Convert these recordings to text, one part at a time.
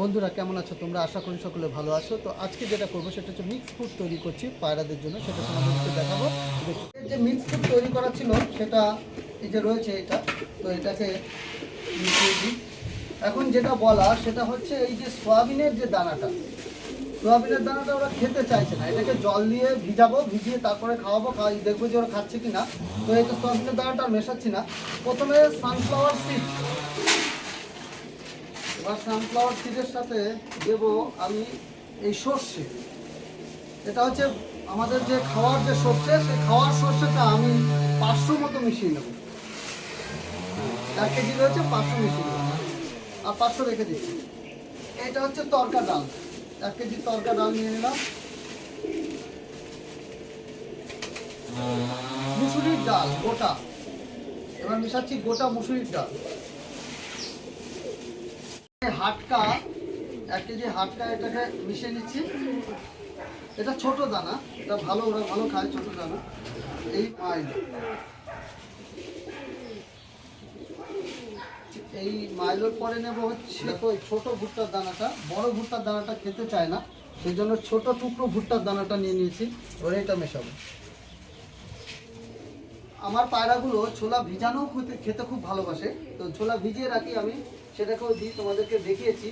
বন্ধুরা, কেমন আছো? তোমরা আশা করি সকলে ভালো আছো। তো আজকে যেটা করব, সেটা হচ্ছে মিক্স ফুড তৈরি করছি পায়রাদের জন্য। সেটা তোমাদেরকে দেখাবো। যে মিক্স ফুড তৈরি করা ছিল, সেটা এই যে রয়েছে এটা, তো এটাকে এখন যেটা বলা সেটা হচ্ছে এই যে সয়াবিনের যে দানাটা, সোয়াবিনের দানাটা ওরা খেতে চাইছে না। এটাকে জল দিয়ে ভিজাবো, ভিজিয়ে তারপরে খাওয়াবো খাওয়াই দেখব যে ওরা খাচ্ছে কি না তো এই তো সোয়াবিনের দানাটা মেশাচ্ছি না। প্রথমে সানফ্লাওয়ার সিড এবার সানফ্লাওয়ার সিডের সাথে দেব আমি এই সর্ষে। এটা হচ্ছে আমাদের যে খাওয়ার যে সর্ষে, সেই খাওয়ার সর্ষেটা আমি পাঁচশো মতো মিশিয়ে নেব। এক কেজি রয়েছে পাঁচশো মিশিয়ে নেব আর পাঁচশো রেখে দিচ্ছি। এটা হচ্ছে তরকা ডাল। এক কেজি তরকা ডাল নিয়ে নিলাম। মুসুরির ডাল, গোটা। এবার মেশাচ্ছি গোটা মুসুরির ডাল। হাটকা এক কেজি হাটকা এটাকে মিশিয়ে নিচ্ছি। এটা ছোট দানা এটা ভালো ওরা ভালো খায় ছোট দানা। এই মাইল। এই মাইলোর পরে নেব হচ্ছে ওই ছোট ভুট্টার দানাটা। বড় ভুট্টার দানাটা খেতে চায় না সেই জন্য ছোট টুকরো ভুট্টার দানাটা নিয়ে নিয়েছি। ওরে এটা মেশাবো। আমার পায়রাগুলো ছোলা ভিজানো খেতে খুব ভালোবাসে। তো ছোলা ভিজিয়ে রাখি আমি, সেটাকেও দিই তোমাদেরকে দেখিয়েছি।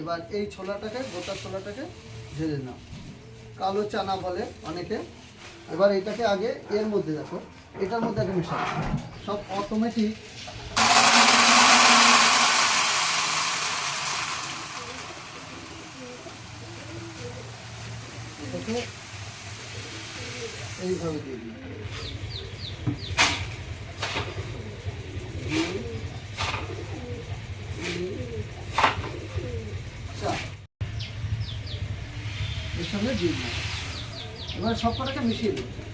এবার এই ছোলাটাকে, গোটা ছোলাটাকে ঢেলে নাও। কালো চানা বলে অনেকে। এবার এটাকে আগে এর মধ্যে দেখো, এটার মধ্যে আগে মেশাবো সব অটোমেটিক এইভাবে দিয়ে দিই। এবার সব কটাকে মিশিয়ে দিই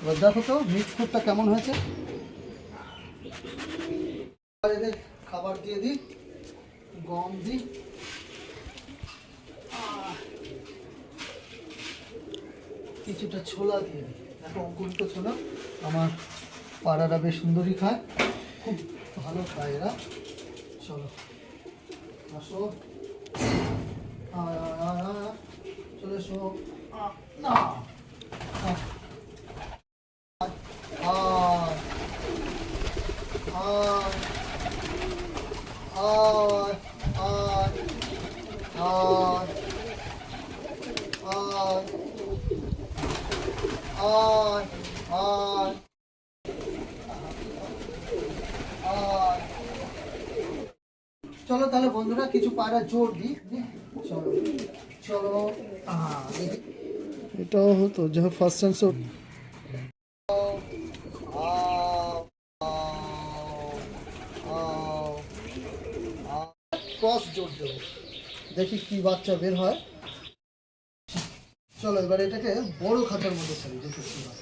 এবার দেখো তো মিক্স ফুডটা কেমন হয়েছে? খাবার দিয়ে দিই, গম দিই। কিছুটা ছোলা দিয়ে দিই। দেখো, অঙ্কুরিত ছোলা, আমার পাড়ারা বেশ সুন্দরই খায়, খুব ভালো খায় এরা। চলো, আসো। চলে এসো। না। আর আর আর আর চলো তাহলে বন্ধুরা কিছু পাড়া জোর দিই চলো চলো এটাও হতো যখন ফার্স্ট টাইম শট ক্রস জোর দেবো দেখি কি বাচ্চা বের হয়। চলো এবার এটাকে বড় খাতার মধ্যে ছাড়ি, দেখি কি হয়।